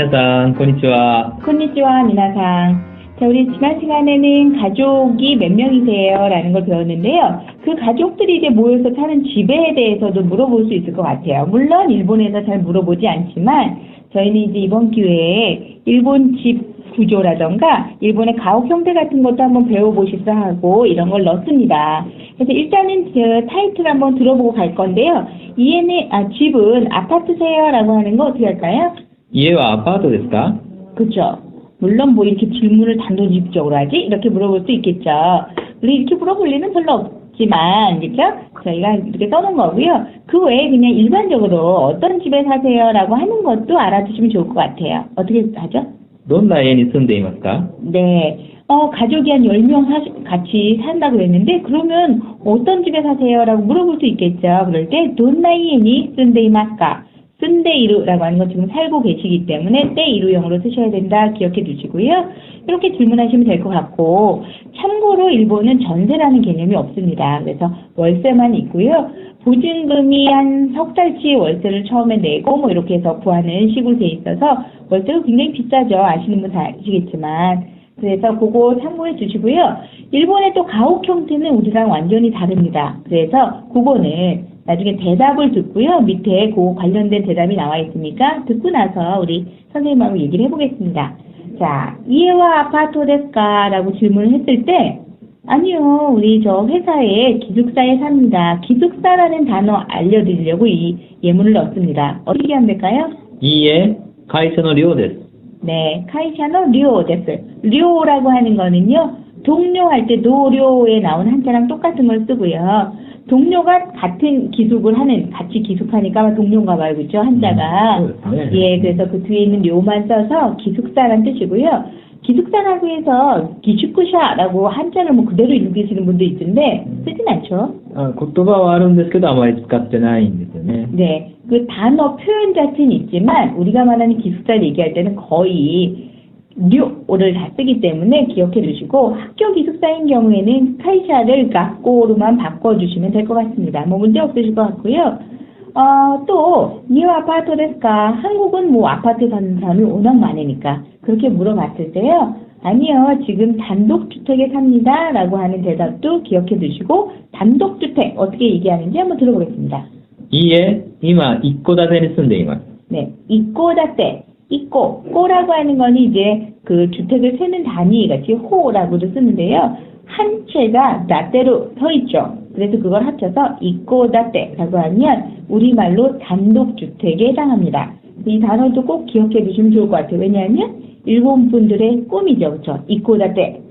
皆さん、こんにちは。 콘니치와 미나상. 자, 우리 지난 시간에는 가족이 몇 명이세요? 라는 걸 배웠는데요. 그 가족들이 이제 모여서 사는 집에 대해서도 물어볼 수 있을 것 같아요. 물론 일본에서 잘 물어보지 않지만 저희는 이제 이번 기회에 일본 집 구조라던가 일본의 가옥 형태 같은 것도 한번 배워보시자 하고 이런 걸 넣습니다. 그래서 일단은 그 타이틀 한번 들어보고 갈 건데요. 이해는 아 집은 아파트세요라고 하는 거 어떻게 할까요? 家はアパートですか 그죠. 물론 뭐 이렇게 질문을 단도직입적으로 하지? 이렇게 물어볼 수 있겠죠. 우리 이렇게 물어볼 리는 별로 없지만, 그죠? 저희가 이렇게 써놓은 거고요. 그 외에 그냥 일반적으로 어떤 집에 사세요라고 하는 것도 알아두시면 좋을 것 같아요. 어떻게 하죠? どんな家に住んでいますか 네. 어, 가족이 한 10명 사, 같이 산다고 그랬는데, 그러면 어떤 집에 사세요? 라고 물어볼 수 있겠죠. 그럴 때, 돈나이에니 쓴데이마까. 쓴데이루라고 하는 건 지금 살고 계시기 때문에 때이루형으로 쓰셔야 된다 기억해 두시고요. 이렇게 질문하시면 될 것 같고 참고로 일본은 전세라는 개념이 없습니다. 그래서 월세만 있고요. 보증금이 한 석 달치 월세를 처음에 내고 뭐 이렇게 해서 구하는 식으로 돼 있어서 월세가 굉장히 비싸죠. 아시는 분 다 아시겠지만 그래서 그거 참고해 주시고요. 일본의 또 가옥 형태는 우리랑 완전히 다릅니다. 그래서 그거는 나중에 대답을 듣고요. 밑에 그 관련된 대답이 나와 있으니까 듣고 나서 우리 선생님하고 얘기를 해보겠습니다. 자, 이해와 아파트 데스까? 라고 질문을 했을 때 아니요. 우리 저 회사에 기숙사에 삽니다. 기숙사라는 단어 알려드리려고 이 예문을 넣었습니다. 어떻게 하면 될까요? 이에 카이샤노 리오 데스. 네. 카이샤노 리오 데스. 리오라고 하는 거는요. 동료할 때 노료에 나온 한자랑 똑같은 걸 쓰고요. 동료가 같은 기숙을 하는, 같이 기숙하니까 동료인가 봐요, 그죠? 한자가. 음, 네. 예, 그래서 그 뒤에 있는 료만 써서 기숙사란 뜻이고요. 기숙사라고 해서 기슈쿠샤라고 한자를 뭐 그대로 읽으시는 분도 있던데, 쓰진 않죠.あ言葉はあるんですけど、あまり使ってないんですよね。 네, 그 단어 표현 자체는 있지만 우리가 말하는 기숙사를 얘기할 때는 거의 뉴오를 다 쓰기 때문에 기억해 주시고 학교 기숙사인 경우에는 카이샤를 가꼬로만 바꿔주시면 될 것 같습니다. 뭐 문제 없으실 것 같고요. 어, 또, 뉴 아파트 데스까 한국은 뭐 아파트 사는 사람이 워낙 많으니까 그렇게 물어봤을 때요. 아니요, 지금 단독주택에 삽니다. 라고 하는 대답도 기억해 두시고, 단독주택 어떻게 얘기하는지 한번 들어보겠습니다. 이에, 이마, 이꼬다테니 쓴데, 이마. 네, 입고다 때 있고 꼬라고 하는 거는 이제 그 주택을 세는 단위 같이 호라고도 쓰는데요. 한 채가 나떼로 서 있죠. 그래서 그걸 합쳐서 있고 다떼라고 하면 우리말로 단독주택에 해당합니다. 이 단어도 꼭 기억해 두시면 좋을 것 같아요. 왜냐하면 일본 분들의 꿈이죠. 그렇죠? 있고 다떼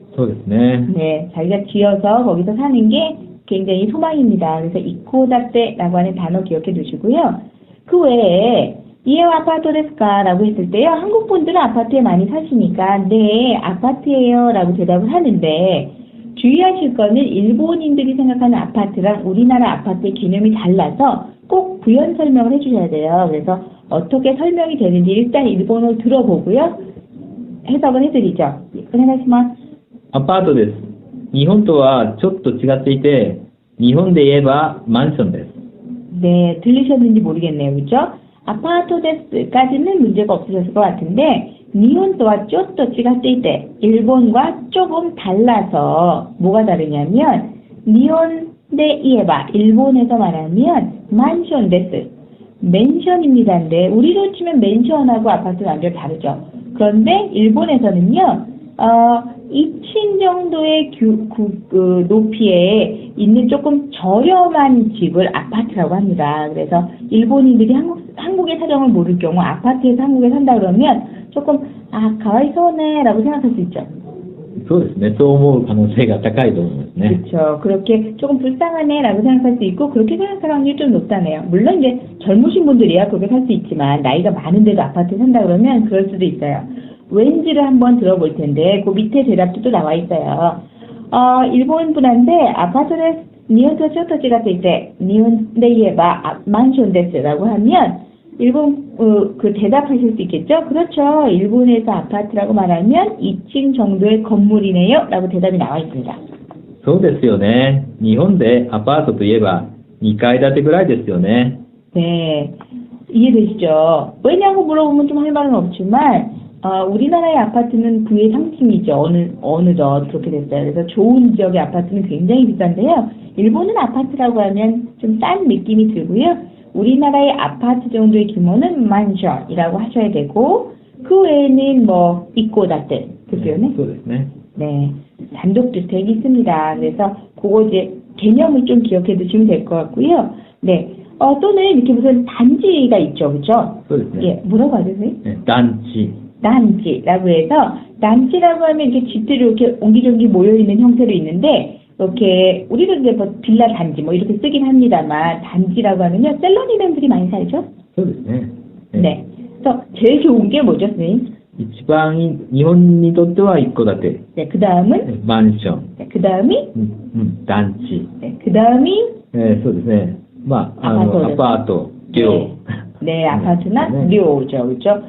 네. 네. 자기가 지어서 거기서 사는 게 굉장히 소망입니다. 그래서 이코다떼라고 하는 단어 기억해 두시고요. 그 외에 이에와 아파트 데스까라고 했을 때요. 한국 분들은 아파트에 많이 사시니까 네, 아파트예요 라고 대답을 하는데 주의하실 거는 일본인들이 생각하는 아파트랑 우리나라 아파트의 개념이 달라서 꼭 부연 설명을 해주셔야 돼요. 그래서 어떻게 설명이 되는지 일단 일본어를 들어보고요. 해석을 해드리죠. 오네가시마스. アパートです。日本とはちょっと違っていて、日本で言えばマンションです。 네, 들리셨는지 모르겠네요. 그죠? 아파트 데스까지는 문제가 없으셨을 것 같은데, 니혼도와 쪼또 찌가떼이때 일본과 조금 달라서 뭐가 다르냐면, 니혼 데 이에바, 일본에서 말하면 만션 데스, 맨션입니다인데, 우리로 치면 맨션하고 아파트는 완전 다르죠. 그런데 일본에서는요, 어, 2층 정도의 규, 구, 그 높이에 있는 조금 저렴한 집을 아파트라고 합니다. 그래서 일본인들이 한국, 한국의 사정을 모를 경우 아파트에서 한국에 산다 그러면 조금, 아, 가와이소네 라고 생각할 수 있죠. そうですね。そう思う可能性が高いと思いますね。 그렇죠. 그렇게 조금 불쌍하네 라고 생각할 수 있고 그렇게 생각할 확률이 좀 높다네요. 물론 이제 젊으신 분들이야 그렇게 살 수 있지만 나이가 많은데도 아파트에 산다 그러면 그럴 수도 있어요. 왠지를 한번 들어볼 텐데 그 밑에 대답도 또 나와 있어요. 어, 일본 분한테 아파트를 니온토 쇼토지가 될때 니온데이에바 만션 데스라고 하면 일본 어, 그 대답하실 수 있겠죠? 그렇죠. 일본에서 아파트라고 말하면 2층 정도의 건물이네요. 라고 대답이 나와 있습니다. そうですよね。日本でアパートといえば2階建てぐらいですよね。 네. 이해되시죠? 왜냐고 물어보면 좀 할 말은 없지만 어, 우리나라의 아파트는 부의 상징이죠. 어느, 어느덧 그렇게 됐어요. 그래서 좋은 지역의 아파트는 굉장히 비싼데요. 일본은 아파트라고 하면 좀 싼 느낌이 들고요. 우리나라의 아파트 정도의 규모는 만션이라고 하셔야 되고, 그 외에는 뭐, 있고 닫든. 그 네, 표현에? 네. 네. 단독주택이 있습니다. 그래서 그거 이제 개념을 좀 기억해 두시면 될 것 같고요. 네. 어, 또는 이렇게 무슨 단지가 있죠. 그죠? 네. 예. 물어봐 주세요. 네. 단지. 난지라고 해서 난지라고 하면 이렇게 집들이 이렇게 옹기종기 모여있는 형태로 있는데 이렇게 우리도 이제 뭐 빌라 단지 뭐 이렇게 쓰긴 합니다만 단지라고 하면요 셀러리맨들이 많이 살죠? 그렇죠. 네. 네. 네. 그래서 제일 좋은 게 뭐죠, 선생님? 지방이 이혼이 또뜨와 있고 다대. 네, 그 다음은 네, 만션. 네, 그 다음이 음, 음, 단지. 네, 그 다음이 네, そうですね. 아파트. 아파트. 네. 네, 아파트나 네. 료죠, 그렇죠?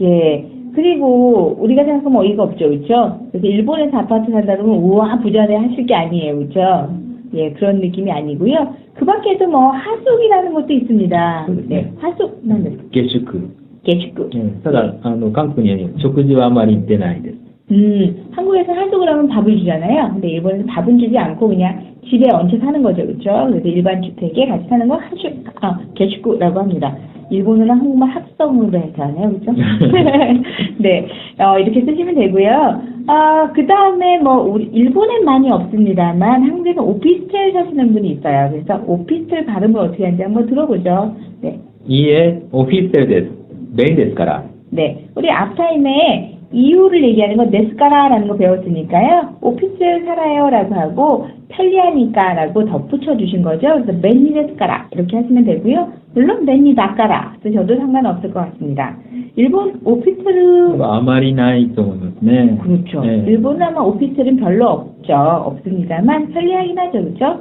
예. 그리고 우리가 생각하면 어이가 없죠, 그렇죠? 그래서 일본에서 아파트 산다 그러면 우와 부자네 하실 게 아니에요, 그렇죠? 예, 그런 느낌이 아니고요. 그 밖에도 뭐 하숙이라는 것도 있습니다. 네, 하숙, 네, 下宿。 개축구. えーただ、あの、韓国には食事はあまり出ないです。 음, 한국에서 하숙을 하면 밥을 주잖아요. 근데 일본에서 밥은 주지 않고 그냥 집에 얹혀 사는 거죠, 그렇죠? 그래서 일반 주택에 같이 사는 거 하숙, 아, 개축구라고 합니다. 일본어는 한국말 합성으로 해서 하네요, 그렇죠? 네, 어, 이렇게 쓰시면 되고요. 아, 그 다음에 뭐 우리 일본엔 많이 없습니다만 한국에서 오피스텔 사시는 분이 있어요. 그래서 오피스텔 발음을 어떻게 하는지 한번 들어보죠. 네. 家、オフィステルです。便利ですから。 네, 우리 앞타임에 이유를 얘기하는 건 네스카라라는 거 배웠으니까요. 오피스에 살아요라고 하고 편리하니까라고 덧붙여 주신 거죠. 그래서 맨니네스카라 이렇게 하시면 되고요. 물론 맨니다카라 저도 상관없을 것 같습니다. 일본 오피스를 뭐 아마리나이토네. 뭐 그렇죠. 네. 일본 아마 오피스는 별로 없죠. 없습니다만 편리하긴 하죠, 그렇죠?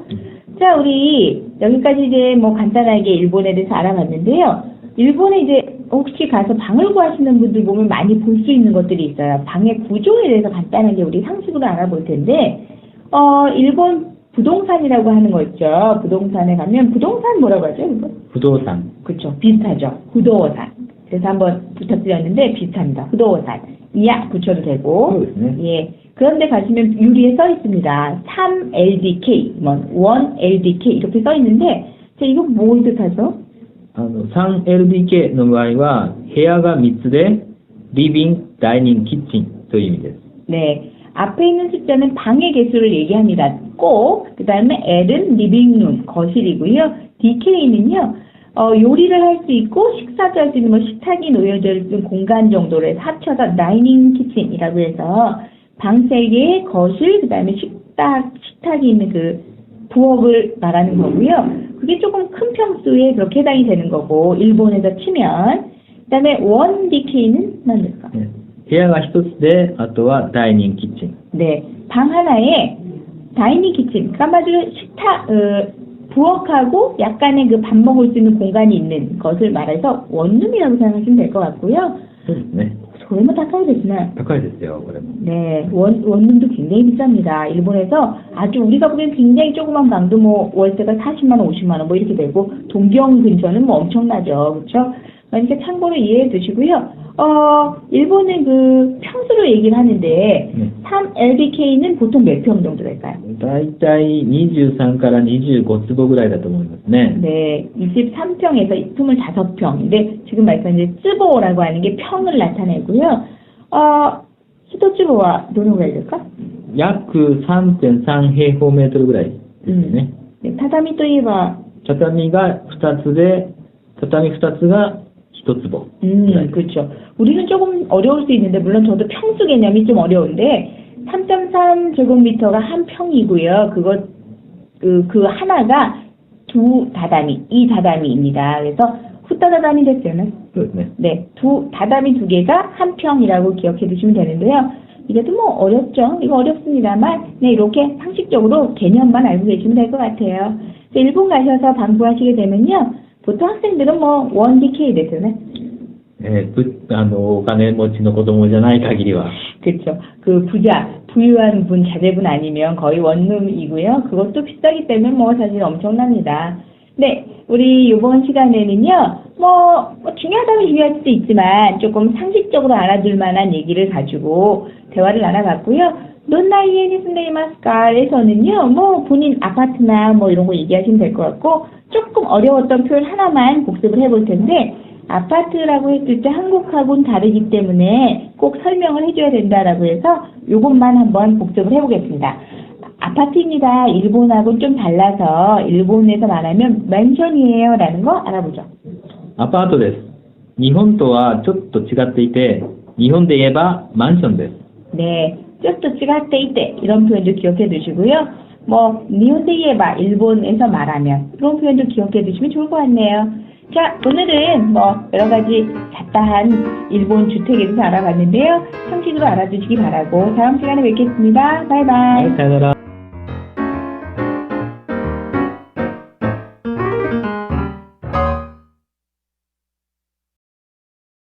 자, 우리 여기까지 이제 뭐 간단하게 일본에 대해서 알아봤는데요. 일본에 이제 혹시 가서 방을 구하시는 분들 보면 많이 볼 수 있는 것들이 있어요. 방의 구조에 대해서 간단하게 우리 상식으로 알아볼 텐데, 어, 일본 부동산이라고 하는 거 있죠. 부동산에 가면 부동산 뭐라고 하죠? 이거? 부도산. 그렇죠. 비슷하죠. 부도산. 그래서 한번 부탁드렸는데 비슷합니다. 부도산. 이야 붙여도 되고. 네. 예. 그런데 가시면 유리에 써 있습니다. 3LDK, 뭐 1LDK 이렇게 써 있는데 자, 이거 뭐 뜻하죠? あの、3LDK の場合は、部屋が3つで、リビング、ダイニング、キッチンという意味です。 네. 앞에 있는 숫자는 방의 개수를 얘기합니다. 꼭. 그 다음에 L은 리빙룸, 거실이고요. DK는요, 어, 요리를 할 수 있고 식사도 할 수 있는 뭐 식탁이 놓여져 있는 공간 정도로 해서 합쳐서 다이닝 키친이라고 해서 방 세 개, 거실, 그 다음에 식탁, 식탁이 있는 그 부엌을 말하는 거고요. 그게 조금 큰 평수에 그렇게 해당이 되는 거고, 일본에서 치면. 그 다음에 원 DK는何ですか? ね部屋が1つで、あとはダイニング、キッチン。 네, 방 하나에 다이닝 키친, 까마주 식탁, 어, 부엌하고 약간의 그 밥 먹을 수 있는 공간이 있는 것을 말해서 원룸이라고 생각하시면 될 것 같고요. そ 거의 뭐 다 가야됐네. 닭가야됐어요 그러면. 네, 원, 원룸도 굉장히 비쌉니다. 일본에서 아주 우리가 보기엔 굉장히 조그만 방도 뭐 월세가 40만원, 50만원 뭐 이렇게 되고 동경 근처는 뭐 엄청나죠. 그렇죠 그러니까 참고로 이해해 두시고요. 어, 일본은 그 평수로 얘기를 하는데 네. 3LDK는 보통 몇 평 정도 될까요? だいたい23から25坪ぐらいだと思いますね。 네, 23평에서 25평인데 지금 말씀하신 쯔보라고 하는 게 평을 나타내고요. 어, 히토츠보와 노노가 될까? 約3.3平方メートルぐらいですね。 네, 타다미 또 이봐 畳が2つで、畳2つが 수도투보. 음, 네. 그렇죠. 우리는 조금 어려울 수 있는데 물론 저도 평수 개념이 좀 어려운데 3.3 제곱미터가 한 평이고요. 그거 그, 그 하나가 두 다다미, 이 다다미입니다. 그래서 후다다다미 됐어요. 네, 네. 네, 두 다다미 두 개가 한 평이라고 기억해 두시면 되는데요. 이것도 뭐 어렵죠. 이거 어렵습니다만, 네, 이렇게 상식적으로 개념만 알고 계시면 될 것 같아요. 일본 가셔서 방부하시게 되면요. 보통 학생들은 뭐 1DK 됐잖아요. えーぶあの、お金持ちの子供じゃない限りは。 그렇죠. 그 부자, 부유한 분, 자제분 아니면 거의 원룸이고요. 그것도 비싸기 때문에 뭐 사실 엄청납니다. 네, 우리 이번 시간에는요, 뭐, 뭐 중요하다면 중요할 수도 있지만 조금 상식적으로 알아둘 만한 얘기를 가지고 대화를 나눠봤고요. 논나이에니 스네이마스카에서는요, 뭐 본인 아파트나 뭐 이런 거 얘기하시면 될 것 같고 조금 어려웠던 표현 하나만 복습을 해볼 텐데 아파트라고 했을 때 한국하고는 다르기 때문에 꼭 설명을 해줘야 된다라고 해서 요것만 한번 복습을 해보겠습니다. 아파트입니다. 일본하고는 좀 달라서 일본에서 말하면 맨션이에요 라는 거 알아보죠. アパートです。日本とはちょっと違っていて、日本で言えばマンションです。 네, 쭈뚜쭈가 때이때 이런 표현도 기억해 두시고요. 뭐 니온세이에바 일본에서 말하면 그런 표현도 기억해 두시면 좋을 것 같네요. 자 오늘은 뭐 여러 가지 잡다한 일본 주택에 대해서 알아봤는데요. 상식으로 알아두시기 바라고 다음 시간에 뵙겠습니다. 바이바이. 네,